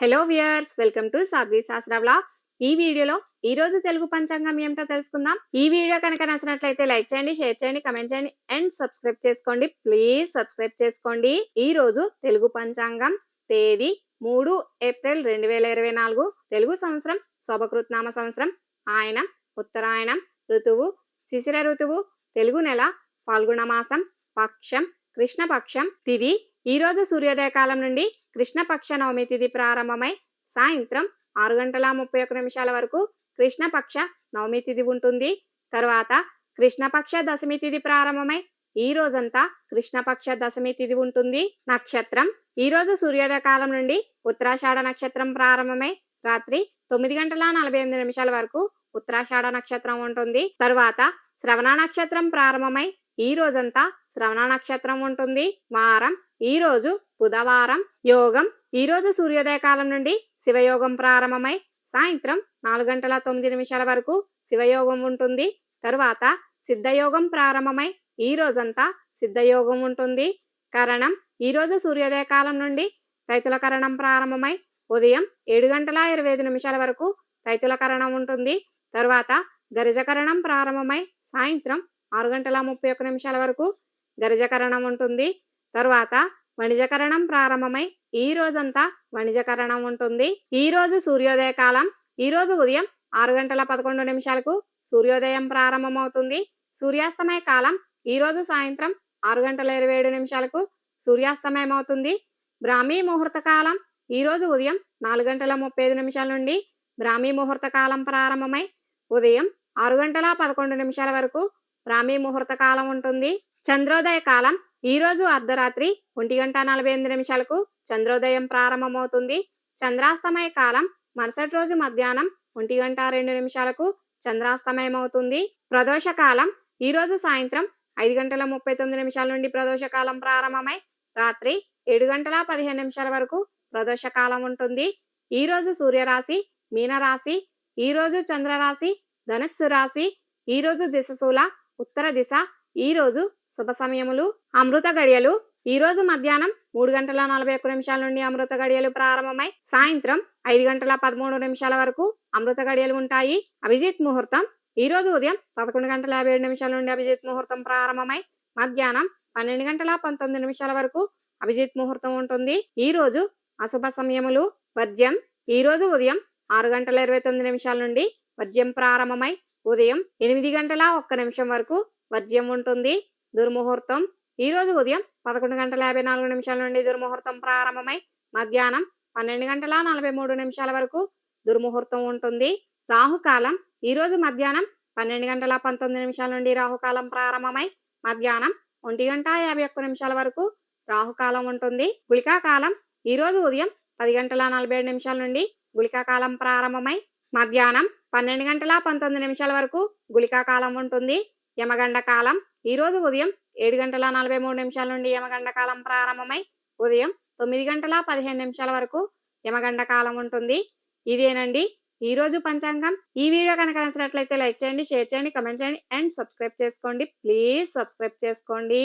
Hello viewers welcome to Sadhvi Shastra blogs ఈ వీడియోలో ఈ రోజు తెలుగు పంచాంగం ఏమిటో తెలుసుకుందాం. ఈ వీడియో కనుక నచ్చినట్లయితే లైక్ చేయండి షేర్ చేయండి కమెంట్ చేయండి అండ్ సబ్స్క్రైబ్ చేసుకోండి. ప్లీజ్ సబ్స్క్రైబ్ చేసుకోండి. ఈ రోజు తెలుగు పంచాంగం తేదీ మూడు ఏప్రిల్ రెండు వేల ఇరవై నాలుగు తెలుగు సంవత్సరం శోభకృత్నామ సంవత్సరం ఆయనం ఉత్తరాయణం ఋతువు శిశిర ఋతువు తెలుగు నెల ఫాల్గుణ మాసం పక్షం కృష్ణపక్షం తిది. ఈ రోజు సూర్యోదయ కాలం నుండి కృష్ణపక్ష నవమి తిథి ప్రారంభమై సాయంత్రం ఆరు గంటల ముప్పై ఒక నిమిషాల వరకు కృష్ణపక్ష నవమి తిథి ఉంటుంది. తరువాత కృష్ణపక్ష దశమి తిథి ప్రారంభమై ఈ రోజంతా కృష్ణపక్ష దశమి తిథి ఉంటుంది. నక్షత్రం ఈ రోజు సూర్యోదయ కాలం నుండి ఉత్తరాషాఢ నక్షత్రం ప్రారంభమై రాత్రి తొమ్మిది గంటల నలభై ఎనిమిది నిమిషాల వరకు ఉత్తరాషాఢ నక్షత్రం ఉంటుంది. తరువాత శ్రవణ నక్షత్రం ప్రారంభమై ఈ రోజంతా శ్రవణ నక్షత్రం ఉంటుంది. వారం ఈరోజు బుధవారం యోగం. ఈ రోజు సూర్యోదయ కాలం నుండి శివయోగం ప్రారంభమై సాయంత్రం నాలుగు గంటల తొమ్మిది నిమిషాల వరకు శివయోగం ఉంటుంది. తరువాత సిద్ధయోగం ప్రారంభమై ఈ రోజంతా సిద్ధయోగం ఉంటుంది. కరణం ఈరోజు సూర్యోదయ కాలం నుండి తైతుల కరణం ప్రారంభమై ఉదయం ఏడు గంటల ఇరవై ఐదు నిమిషాల వరకు తైతుల కరణం ఉంటుంది. తరువాత గరిజకరణం ప్రారంభమై సాయంత్రం ఆరు గంటల ముప్పై ఒక్క నిమిషాల వరకు గరిజకరణం ఉంటుంది. తరువాత వణిజకరణం ప్రారంభమై ఈ రోజంతా వణిజకరణం ఉంటుంది. ఈ రోజు సూర్యోదయ కాలం. ఈ రోజు ఉదయం ఆరు గంటల పదకొండు నిమిషాలకు సూర్యోదయం ప్రారంభమవుతుంది. సూర్యాస్తమయ కాలం. ఈ రోజు సాయంత్రం ఆరు గంటల ఇరవై ఏడు నిమిషాలకు సూర్యాస్తమయం అవుతుంది బ్రాహ్మీ ముహూర్త కాలం. ఈ రోజు ఉదయం నాలుగు గంటల ముప్పై ఐదు నిమిషాల నుండి బ్రాహ్మీ ముహూర్త కాలం ప్రారంభమై ఉదయం ఆరు గంటల పదకొండు నిమిషాల వరకు బ్రాహ్మీ ముహూర్త కాలం ఉంటుంది. చంద్రోదయ కాలం. ఈ రోజు అర్ధరాత్రి ఒంటి గంట నలభై ఎనిమిది నిమిషాలకు చంద్రోదయం ప్రారంభమవుతుంది. చంద్రాస్తమయ కాలం. మరుసటి రోజు మధ్యాహ్నం ఒంటి గంట రెండు నిమిషాలకు చంద్రాస్తమయం అవుతుంది ప్రదోష కాలం. ఈ రోజు సాయంత్రం ఐదు గంటల ముప్పై తొమ్మిది నిమిషాల నుండి ప్రదోషకాలం ప్రారంభమై రాత్రి ఏడు గంటల పదిహేను నిమిషాల వరకు ప్రదోషకాలం ఉంటుంది. ఈ రోజు సూర్యరాశి మీనరాశి ఈ రోజు చంద్రరాశి ధనుస్సు రాశి ఈ రోజు దిశశూల ఉత్తర దిశ ఈ రోజు శుభ సమయములు. అమృత గడియలు. ఈ రోజు మధ్యాహ్నం మూడు గంటల నలభై ఒక్క నిమిషాల నుండి అమృత గడియలు ప్రారంభమై సాయంత్రం ఐదు గంటల పదమూడు నిమిషాల వరకు అమృత గడియలు ఉంటాయి. అభిజిత్ ముహూర్తం. ఈ రోజు ఉదయం పదకొండు గంటల యాభై ఏడు నిమిషాల నుండి అభిజిత్ ముహూర్తం ప్రారంభమై మధ్యాహ్నం పన్నెండు గంటల పంతొమ్మిది నిమిషాల వరకు అభిజిత్ ముహూర్తం ఉంటుంది. ఈ రోజు అశుభ సమయములు. వర్జ్యం. ఈ రోజు ఉదయం ఆరు గంటల ఇరవై తొమ్మిది నిమిషాల నుండి వర్జ్యం ప్రారంభమై ఉదయం ఎనిమిది గంటల ఒక్క నిమిషం వరకు వర్జ్యం ఉంటుంది. దుర్ముహూర్తం. ఈరోజు ఉదయం పదకొండు గంటల యాభై నాలుగు నిమిషాల నుండి దుర్ముహూర్తం ప్రారంభమై మధ్యాహ్నం పన్నెండు గంటల నలభై మూడు నిమిషాల వరకు దుర్ముహూర్తం ఉంటుంది. రాహుకాలం ఈరోజు మధ్యాహ్నం పన్నెండు గంటల పంతొమ్మిది నిమిషాల నుండి రాహుకాలం ప్రారంభమై మధ్యాహ్నం ఒంటి గంట యాభై ఒక్క నిమిషాల వరకు రాహుకాలం ఉంటుంది. గుళికాకాలం కాలం ఉదయం పది గంటల నలభై ఏడు నిమిషాల నుండి గుళికాకాలం ప్రారంభమై మధ్యాహ్నం పన్నెండు గంటల పంతొమ్మిది నిమిషాల వరకు గుళికాకాలం ఉంటుంది. యమగండ కాలం. ఈరోజు ఉదయం ఏడు గంటల నలభై మూడు నిమిషాల నుండి యమగండ కాలం ప్రారంభమై ఉదయం తొమ్మిది గంటల పదిహేను నిమిషాల వరకు యమగండ కాలం ఉంటుంది. ఇదేనండి. ఈరోజు పంచాంగం. ఈ వీడియో కనుక నచ్చినట్లయితే లైక్ చేయండి షేర్ చేయండి కమెంట్ చేయండి అండ్ సబ్స్క్రైబ్ చేసుకోండి. ప్లీజ్ సబ్స్క్రైబ్ చేసుకోండి.